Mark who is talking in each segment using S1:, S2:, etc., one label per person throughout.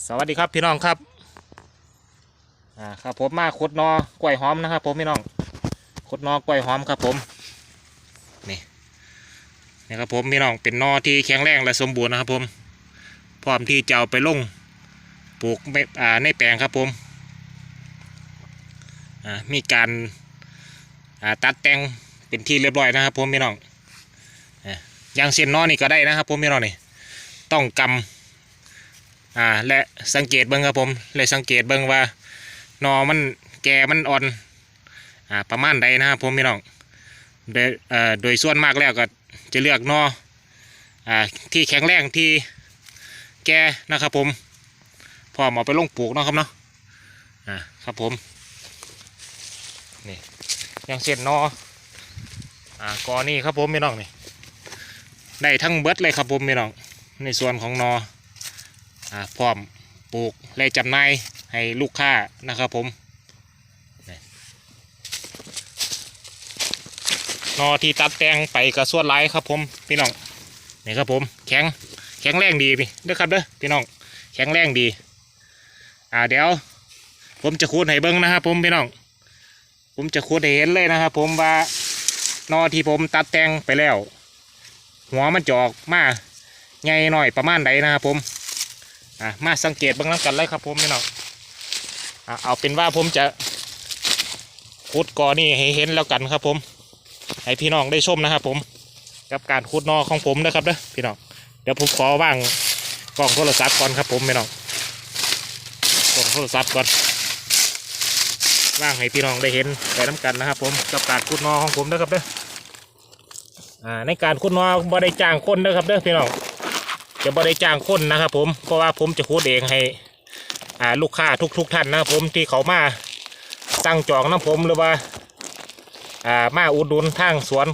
S1: สวัสดีครับพี่น้องครับ อ่าครับผมมาขุดนอกล้วยหอมนะครับ ผมพี่น้องขุดนอกล้วยหอมครับผม นี่ นี่ครับผมพี่น้องเป็นนอที่แข็งแรงและสมบูรณ์นะครับ ผม พร้อมที่จะเอาไปลงปลูกไม่อ่าในแปลงครับผม อ่ามีการอ่าตัดแต่งเป็นที่เรียบร้อยนะครับ ผมพี่น้องอ่าอย่างเส้นนอนี่ก็ได้นะครับ ผมพี่น้องนี่ต้องกำ อ่าและสังเกตเบิ้งครับผมและสังเกตเบิ้งว่านอมันแก่มันอ่อนอ่าประมาณใดนะครับผมพี่น้องโดยเอ่อโดยส่วนมากแล้วก็จะเลือกนออ่าที่แข็งแรงที่แก่นะครับผมพร้อมเอาไปลงปลูกนะครับเนาะอ่าครับผมนี่อย่างเช่นนออ่ากอนี่ครับผมพี่น้องนี่ได้ทั้งเบิดเลยครับผมพี่น้องในส่วนของนอ พร้อมปลูกและจำหน่ายให้ลูกค้านะครับผมนอที่ตัดแต่งไปกระสวนไร้ครับผมพี่น้องนี่ครับผมแข็งแข็งแรงดีพี่เด้อครับเด้อพี่น้องแข็งแรงดี อ่าเดี๋ยว ผมจะคูดให้เบิ้งนะครับผมพี่น้อง ผมจะคูดให้เห็นเลยนะครับผมว่านอที่ผมตัดแต่งไปแล้ว หัวมันจออกมาใหญ่หน่อยประมาณใดนะครับผม อะมาสังเกตบ้างน้ำกันเลยครับผมพี่น้องอะเอาเป็นว่าผมจะขุดกอนี่ให้เห็นแล้วกันครับผม ให้พี่น้องได้ชมนะครับผมกับการขุดนอของผมนะครับเด้อพี่น้องเดี๋ยวผมขอว่างกล้องโทรศัพท์ก่อนครับผมพี่น้องกล้องโทรศัพท์ก่อนว่างให้พี่น้องได้เห็นไปน้ำกันนะครับ ผมกับการขุดนอของผมนะครับเด้ออ่าในการขุดนอบ่ได้จ้างคนนะครับเด้อพี่น้อง จะบริจ้างคนนะครับผมเพราะว่าผมจะพูดเองให้อ่าลูกค้าทุกๆทท่านนะครับผมที่เขามาสั่งจองน้ำผมหรือว่าอ่ามาอุดหนุนทางสวน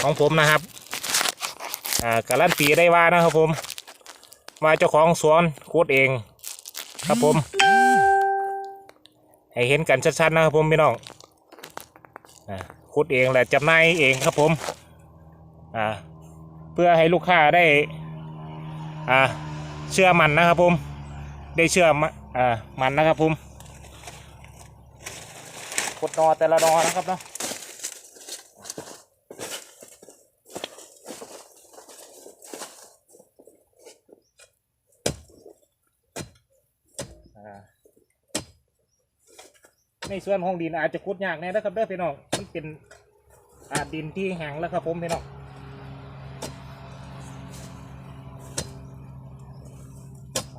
S1: ของผมนะครับอ่าการันตีได้ว่านะครับผมว่าเจ้าของสวนคูดเองครับผม ให้เห็นกันชัดๆนะครับผมพี่น้องอคูดเองแหละจำน่ายเองครับผม เพื่อให้ลูกค้าได้ อ่าเชื่อมันนะครับผม ได้เชื่อมอ่ามันนะครับผมกดนอแต่ละนอนะครับเนาะอ่าในส่วนของดินอาจจะขุดยากแน่นะครับเด้อพี่น้องมันเป็นอาดินที่แห้งแล้วครับผมพี่น้อง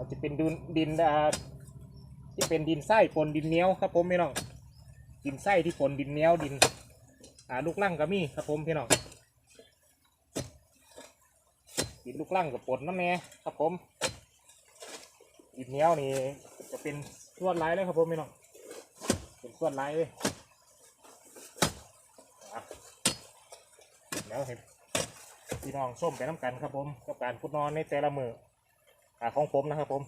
S1: จะเป็นดินดินอ่าที่เป็นดินไส้ปนดินเหนียวครับผมพี่น้องดินไส้ที่ปนดินเหนียวดิน อ่าลูกลั่งก็มีครับผมพี่น้องดินลูกลั่งกับปนน้ำแน่ครับผมดินเหนียวนี่จะเป็นส่วนไรเลยครับผมพี่น้องเป็นส่วนไรเลยแล้วเห็นพี่น้องส้มไปน้ำกันครับผมกับการพุดนอนในแต่ละมือ อ่าของผมนะครับผม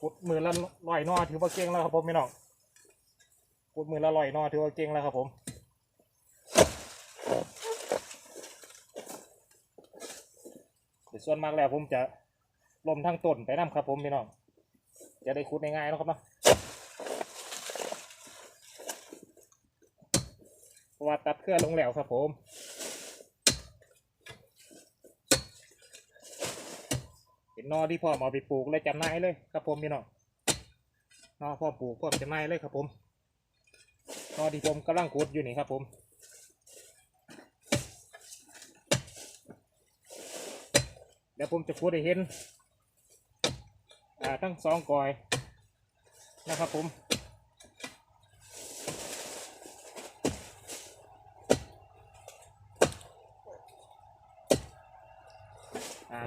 S1: ขุดมือละลอยนอถือว่าเก่งแล้วครับผมพี่น้องขุดมือละลอยนอถือว่าเก่งแล้วครับผมแต่ส่วนมากแล้วผมจะลมทั้งต้นไปน้ำครับผมพี่น้องจะได้ขุดง่ายๆนะครับเนาะ เพราะว่าตัดเครือลงแล้วครับผมเป็นนอที่พ่อมาไปปลูกเลยจำหน่ายเลยครับผมพี่น้องนอพ่อปลูกพ่อจำหน่ายเลยครับผมนอที่ผมกำลังขุดอยู่นี่ครับผมเดี๋ยวผมจะขุดให้เห็นอ่าทั้งสองกอยนะครับผม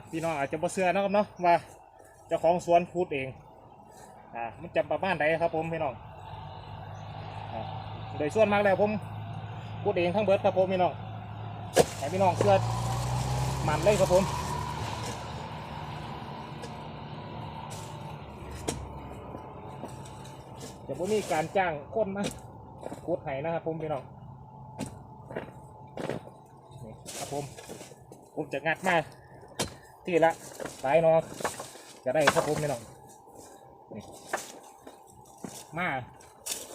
S1: พี่น้องอาจจะบ่เชื่อนะครับเนาะว่าเจ้าของสวนพูดเองอ่ามันจำประมาณใดครับผมพี่น้องอ่าโดยส่วนมากแล้วผมพูดเองทั้งเบิร์ดครับผมพี่น้องให้พี่น้องเชื่อมันเลยครับผมจะบ่มีการจ้างคนมาพูดให้นะครับผมพี่น้องนี่ครับผมผมจะงัดมา ที่ละสายนอจะได้ครับผมพี่น้องมา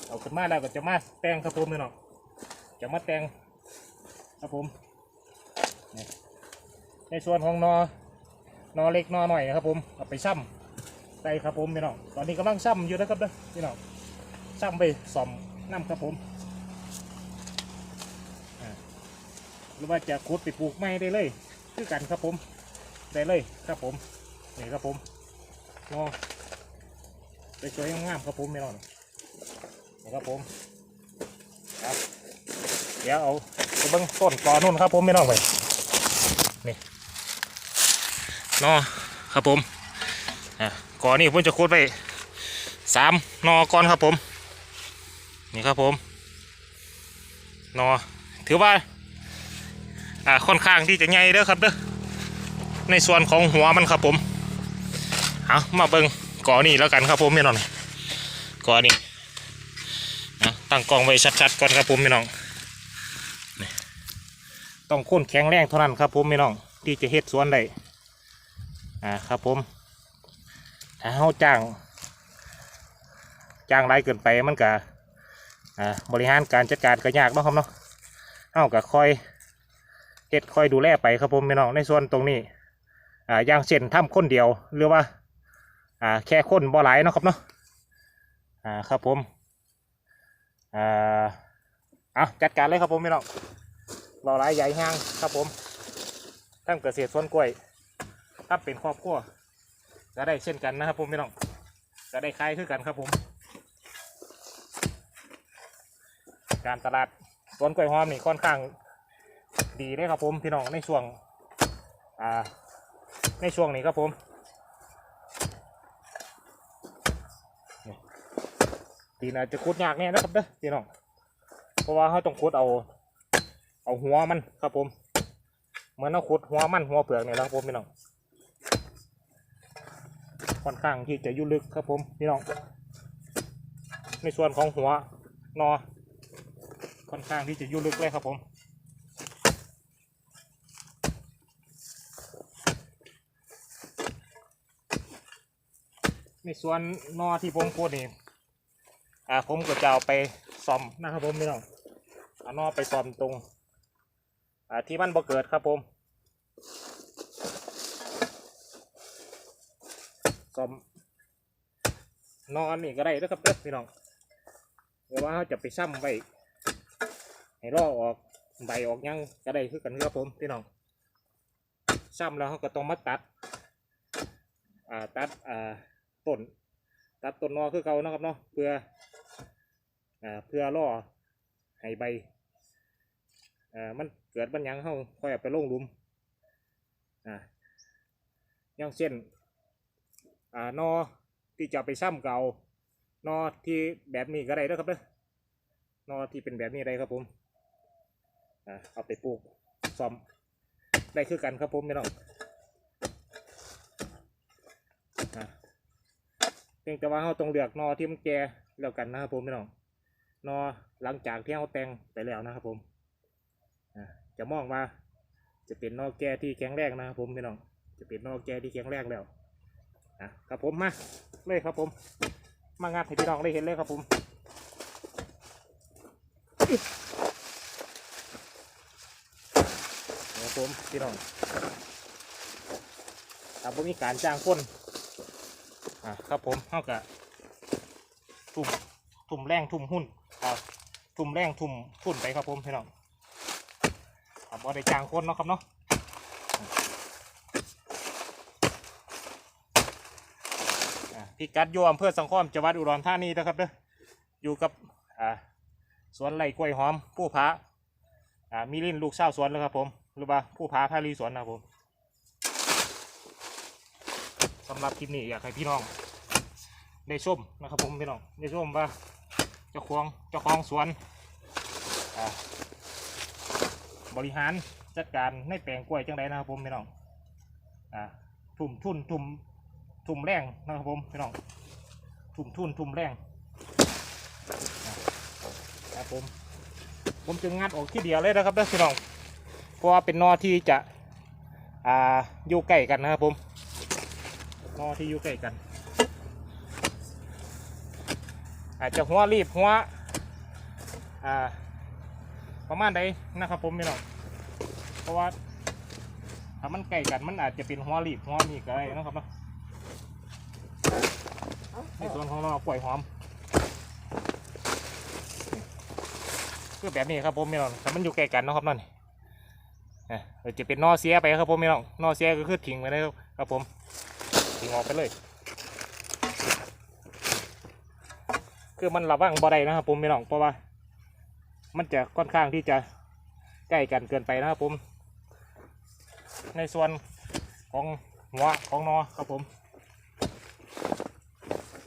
S1: เอาขึ้นมาแล้วก็จะมาแตงครับผมพี่น้องจะมาแตงครับผมในส่วนของนอนอเล็กนอหน่อยนะครับผมเอาไปซ้ำได้ครับผมพี่น้องตอนนี้กำลังซ้ำอยู่นะครับเด้อพี่น้องซ้ำไปซ่อมน้ำครับผมหรือว่าจะขุดไปปลูกไม้ได้เลยคือกันครับผม ได้เลยครับผมนี่ครับผมนอไปสวยงามครับผมพี่น้องนี่ครับผมครับเดี๋ยวเอาไปเบิ้งต้นตอนุ่นครับผมพี่น้องไปนี่นอครับผมอะก่อนนี้ผมจะขุดไปสามนอก่อนครับผม นี่ครับผมนอถือว่าอ่าค่อนข้างที่จะใหญ่เด้อครับเด้อ ในส่วนของหัวมันครับผมเอามาเบิงก่อนี่แล้วกันครับผมพี่น้องก่อนี่ตั้งกล้องไว้ชัดๆก่อนครับผมพี่น้องต้องค้นแข็งแรงเท่านั้นครับผมพี่น้องที่จะเฮ็ดสวนได้อ่าครับผมถ้าเขาจ้างจ้างไรเกินไปมันก็อ่าบริหารการจัดการก็ยากเนาะครับเนาะเอาก็คอยเฮ็ดคอยดูแลไปครับผมพี่น้องในส่วนตรงนี้ อ่าอย่างเช่นทำคนเดียวหรือว่าอ่าแค่คนบ่หลายเนาะครับเนาะอ่าครับผมอ่าเอาจัดการเลยครับผมพี่น้องบ่หลายใหญ่ห้างครับผมทำเกษตรสวนกล้วยถ้าเป็นครอบครัวก็ได้เช่นกันนะครับผมพี่น้องก็ได้คล้ายคือกันครับผม การตลาดสวนกล้วยหอมนี่ค่อนข้างดีเลยครับผมพี่น้องในช่วงอ่า ในช่วงนี้ครับผมนี่ปีน่าจะขุดยากแน่นะครับเด้อพี่น้อง เพราะว่าเขาต้องขุดเอา เอาหัวมันครับผมเหมือนเราขุดหัวมันหัวเปลือกเนี่ยแหละครับผมพี่น้อง ค่อนข้างที่จะยุ่ลึกครับผมพี่น้อง ในส่วนของหัวนอค่อนข้างที่จะยุ่ลึกเลยครับผม ส่วนนอที่ผมพูดนี่อ่าผมก็จะเอาไปซ่อมนะครับผมพี่น้องเอานอไปซ่อมตรงอ่าที่มันบ่เกิดครับผมซ่อมนอนนี่ก็ได้ด้อครับเด้อพี่น้องเดี๋ยวว่าเขาจะไปซ้ำไว้ให้ลอกออกใบออกยังก็ได้คือกันครับผมพี่น้องซ้ำแล้วเขาก็ต้องมาตัดอ่าตัดอ่า ต้น ตัดต้นนอคือเก่านะครับเนาะเพื่ออ่าเพื่อล่อให้ใบอ่ามันเกิดบันยังเขาค่อยเอาไปลงลุมอ่าอย่างเช่นอ่านอที่จะไปซ้ำเก่านอที่แบบนี้ก็ได้เด้อครับเด้อนอที่เป็นแบบนี้ได้ครับผมอ่าเอาไปปลูกซ่อมได้คือกันครับผมพี่น้องอ่าเพียงแต่ว่าเราต้องเลือกนอที่มันแก่แล้วกันนะครับผมพี่น้องนอหลังจากที่เราแต่งไปแล้วนะครับผมจะมองว่าจะเป็นนอแก่ที่แข็งแรงนะครับผมพี่น้องจะเป็นนอแก่ที่แข็งแรงแล้วอะครับผมมาเลยครับผม มางานให้พี่น้องได้เห็นเลยครับผมครับผมพี่น้องครับผมมีการจ้างคน อ่าครับผมเท่ากับทุ่มทุ่มแรงทุ่มหุ้นครับทุ่มแรงทุ่มทุนไปครับผมพี่น้องครับบ่ได้จ้างคนเนาะครับเนาะพี่กัดโยอำเภอสังคมจังหวัดอุดรธานีนะครับเด้ออยู่กับอ่าสวนไร่กล้วยหอมผู้พระอ่ามีลิ้นลูกเศร้าสวนแล้วครับผมหรือว่าผู้พาพาลีสวนนะครับผม สำหรับคลิปนี้อยากให้พี่น้องได้ชมนะครับผมพี่น้องได้ชมว่าเจ้าของเจ้าของสวนบริหารจัดการในแปลงกล้วยจังไดนะครับผมพี่น้องอทุ่มทุนทุ่มทุ่มแรงนะครับผมพี่น้องทุ่มทุนทุ่มแรงอ่าครับผมผมจึงงัดออกที่เดียวเลยนะครับเด้อพี่น้องเพราะว่าเป็นนอที่จะออยู่ใกล้กันนะครับผม นอที่อยู่ใกล้กัน อาจจะหัวรีบหัวอ่าประมาณใดนะครับผมพี่น้องเพราะว่าถ้ามันใกล้กันมันอาจจะเป็นหัวรีบหัวนี่ก็ได้นะครับเนาะในส่วนของเราปล่อยหอมคือแบบนี้ครับผมพี่น้องแต่มันอยู่ใกล้กันนะครับนั่นนี่อะเดี๋ยวจะเป็นนอเสียไปครับผมพี่น้องนอเสียก็คือทิ้งไปเลยครับผม ทิ้งออกไปเลย คือมันระวังบ่ได้นะครับผมพี่น้องเพราะว่า มันจะค่อนข้างที่จะใกล้กันเกินไปนะครับผม ในส่วนของหัวของนอครับผม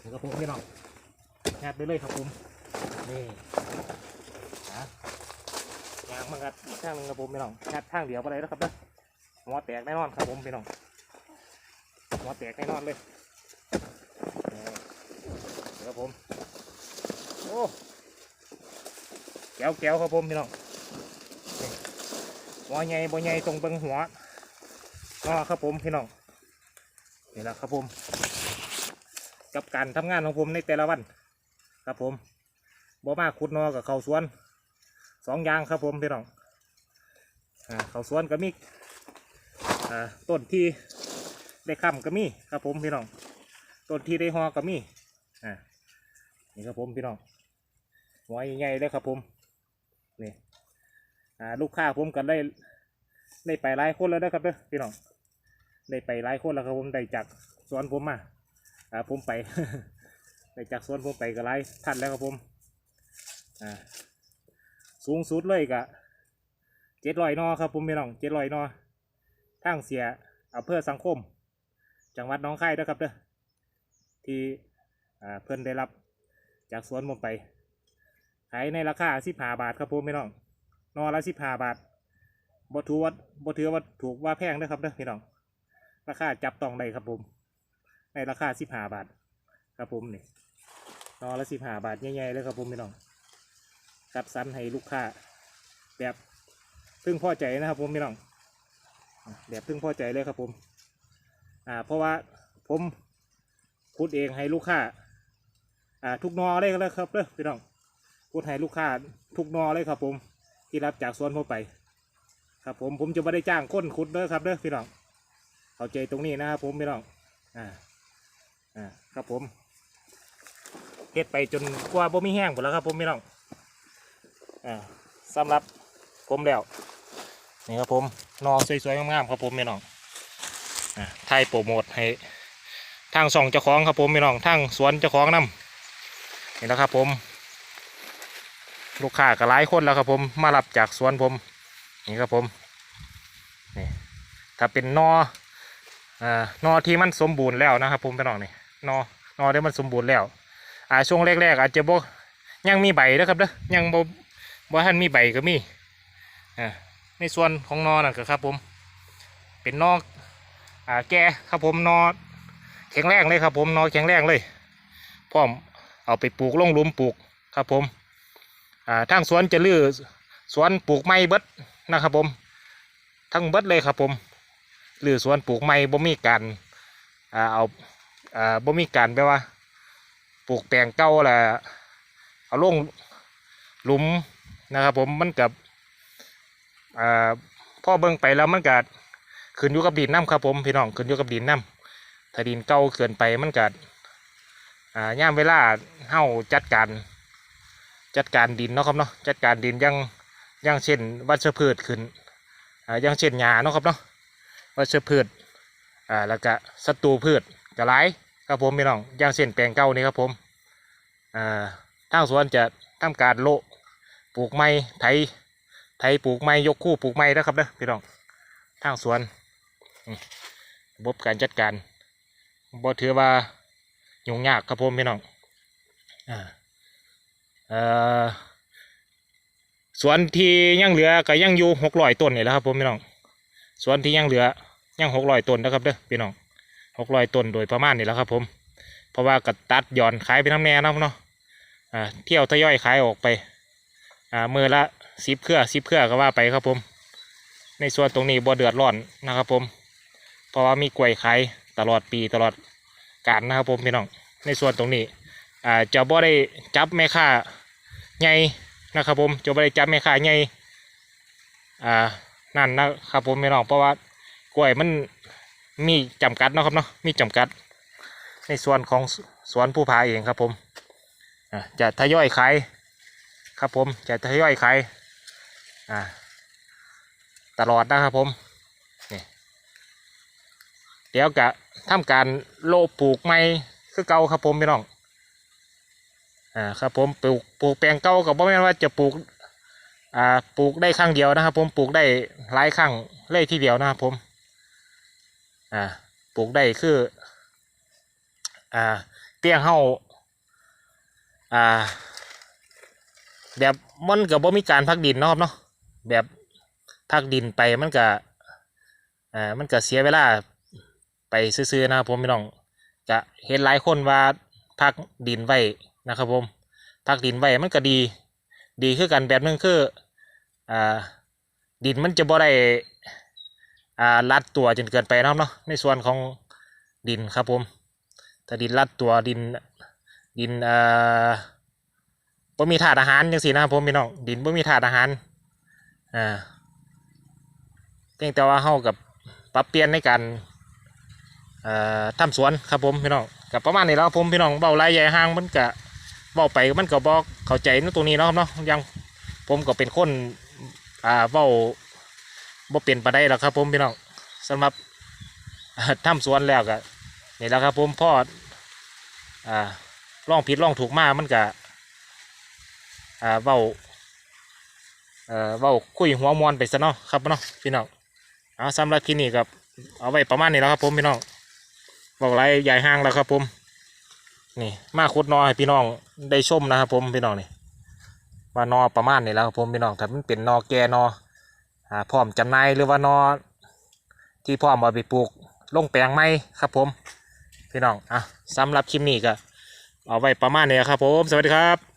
S1: นี่ครับผมพี่น้องแคบไปเลยครับผม นี่นะยางมันกัดข้างหนึงครับผมพี่น้องแคบข้างเดียวไปเลยนะครับเด้อหัวแตกแน่นอนครับผมพี่น้อง หัวแตกแน่นอนเลยนี่ครับผม โอ้แก้วแก้วครับผมพี่น้องนี่ใหญ่บ่ใหญ่ตรงเบิงหัวงอครับผมพี่น้องนี่แหละครับผม กับการทำงานของผมในแต่ละวัน ครับผมบ่มาขุดนอกับเขาสวนสองอย่างครับผมพี่น้องเขาสวนก็มีต้นที่ ได้ค้ำก็มีครับผมพี่น้องต้นที่ได้หอก็มีอ่านี่ครับผมพี่น้องหัวใหญ่ๆเลยครับผมนี่อ่าลูกค้าผมกันได้ได้ไปหลายคนแล้วนะครับเด้อพี่น้องได้ไปหลายคนแล้วครับผมได้จากสวนผมมาอ่าผมไปไปจากสวนผมไปก็ไล่ท่านแล้วครับผมอ่าสูงสุดเลยกะเจ็ดร้อยนอครับผมพี่น้องเจ็ดร้อยนอทางเสียอำเภอสังคม จังหวัดน้องคายนะครับเด้อที่เพิ่อนได้รับจากสวนผมไป ขายในราคาสิบห้าบาทครับผมพี่น้องนอละสิบห้าบาทบถือว่าบถือว่าถูกว่าแพงนะครับเด้อพี่น้อง ราคาจับต้องได้ครับผม ในราคาสิบห้าบาท ครับผมนี่นอละสิบห้าบาทใหญ่ๆเลยครับผมพี่น้องคัดสรรให้ลูกค้า แบบพึงพอใจนะครับผมพี่น้องแบบพึงพอใจเลยครับผม อ่าเพราะว่าผมพูดเองให้ลูกค้าอ่าทุกนอเลยก็เลยครับเด้อพี่น้องพูดให้ลูกค้าทุกนอเลยครับ ผมที่รับจากสวนผมไป ครับผมผมจะไม่ได้จ้างคนขุดเด้อครับเด้อพี่น้องเข้าใจตรงนี้นะครับผมพี่น้องอ่าอ่าครับผมเฮ็ดไปจนกว่าบ่มีแห้งหมดแล้วครับผมพี่น้องอ่าสำหรับผมแล้วนี่ครับผมนอสวยๆงามๆครับผมพี่น้อง ไทยโปรโมทให้ทางส่องเจ้าของครับผมพี่น้องทางสวนเจ้าของนำนี่นะครับผม ลูกค้าก็หลายคนแล้วครับผมมารับจากสวนผมนี่ครับผมนี่ถ้าเป็นนออ่านอที่มันสมบูรณ์แล้วนะครับผมพี่น้องนี่นอนอที่มันสมบูรณ์แล้วอ่าช่วงแรกๆอาจจะบ่ยังมีใบนะครับเด้อยังบ่บ่ทันมีใบก็มีอ่าในส่วนของนอนั่นครับผม เป็นนอก อ่าแก่ครับผมนอแข็งแรงเลยครับผมนอแข็งแรงเลยพร้อมเอาไปปลูกลงหลุมปลูกครับผมอ่าทางสวนจะลื้อสวนปลูกไม้เบิดนะครับผม ทั้งเบิดเลยครับผมหรือสวนปลูกไม้บ่มีการอ่าเอาอ่าบ่มีการแปลว่า ปลูกแปลงเก่าละเอาลงหลุมนะครับผมมันกับอ่าพ่อเบิ่งไปแล้วมันกั ขึ้นอยู่กับดินน้ำครับผมพี่น้องขึ้นอยู่กับดินน้ำถ้าดินเก่าเกินไปมันกัอ่าย่ามเวลาเฮาจัดการ จัดการดินเนาะครับเนาะจัดการดินยังยังเช่นวัชพืชขึ้นอ่ายังเช่นหญ้าเนาะครับเนาะวัชพืชอ่าแล้วก็ศัตรูพืชกระไรครับผมพี่น้องย่างเช่นแปลงเก่านี่ครับผมอ่าทางสวนจะทำการโละปลูกไม้ไถไถปลูกไม้ยกคู่ปลูกไม้นะครับเด้อพี่น้องทางสวน ระบบการจัดการบ่ถือว่ายุ่งยากครับผมพี่น้องอ่าเอ่อสวนที่ยังเหลือก็ยังอยู่หกร้อยต้นนี่แหละครับผมพี่น้องส่วนที่ยังเหลือยังหกร้อยต้นนะครับเด้อพี่น้องหกร้อยต้นโดยประมาณนี่แหละครับผมเพราะว่าก็ตัดย่อนขายไปน้ำแน่เนาะเนาะอ่าเที่ยวทยอยขายออกไปอ่ามือละสิบเครือสิบเครือก็ว่าไปครับผม ในส่วนตรงนี้บ่เดือดร้อนนะครับผม เพราะว่ามีกล้วยขายตลอดปีตลอดกาลนะครับผมพี่น้องในส่วนตรงนี้อ่าจะบ่ได้จับแม่ค้าใหญ่นะครับผมจะบ่ได้จับแม่ค้าใหญ่อ่านั่นนะครับผมพี่น้องเพราะว่ากล้วยมันมีจำกัดนะครับเนาะมีจำกัด ในส่วนของสวนผู้พาเองครับผมจะทยอยขายครับผมจะทยอยขายอ่ตลอดนะครับผม เดี๋ยวกะทำการโลปลูกไม้คือเก่าครับผมพี่น้องอ่าครับผมปลูกปลูกแปลงเก่ากับบ่แม่นว่าจะปลูกอ่าปลูกได้ครั้งเดียวนะครับ ผมปลูกได้หลายครั้งเลยทีเดียวนะครับผมอ่าปลูกได้คืออ่าเตี้ยงเฮาอ่าแบบมันกับบ่มีการพักดินนะครับเนาะแบบพักดินไปมันก็อ่ามันก็เสียเวลา ไปซื้อๆนะครับผมพี่น้องจะเห็นหลายคนว่าพักดินไว้นะครับผมพักดินไว้มันก็ดี ดีคือกันแบบหนึงคืออ่าดินมันจะบ่ได้อ่ารัดตัวจนเกินไปนะครับเนาะในส่วนของดินครับผมถ้าดินรัดตัวดินดินอ่าบ่มีถาดอาหารจังซี่นะครับผมพี่น้องดินบ่มีถาดอาหารอ่าเพียงแต่ว่าเฮากับปรับเปลี่ยนในการ ทำสวนครับผมพี่น้องกับประมาณนี้แล้วครับผมพี่น้องเบาไรใหญ่ห้างมันกะเว้าไปมันก็บอกเข้าใจนตรงนี้เนาะครับเนาะยังผมก็เป็นคนอ่าเว้าบ่เป็นปานใดหรอกครับผมพี่น้องสำหรับทำสวนแล้วก็นี่แหละครับผมพ่ออ่าลองผิดลองถูกมามันก็อ่าเว้าเอ่อเว้าคุยหัวมวนไปซะเนาะครับเนาะพี่น้องเอาสำหรับคลิปนี้กับเอาไว้ประมาณนี้แล้วครับผมพี่น้อง บอกไรใหญ่ห้างแล้วครับผม นี่มาขุดนอให้พี่น้องได้ชมนะครับผมพี่น้องนี่ว่านอประมาณนี้แล้วครับผมพี่น้องถ้ามันเป็นนอแกนออ่าพร้อมจำนายหรือว่านอที่พร้อมเอาไปปลูกลงแปลงไม้ครับผม พี่น้องอะสำหรับคลิปนี้ก็เอาไว้ประมาณนี้ครับผม สวัสดีครับ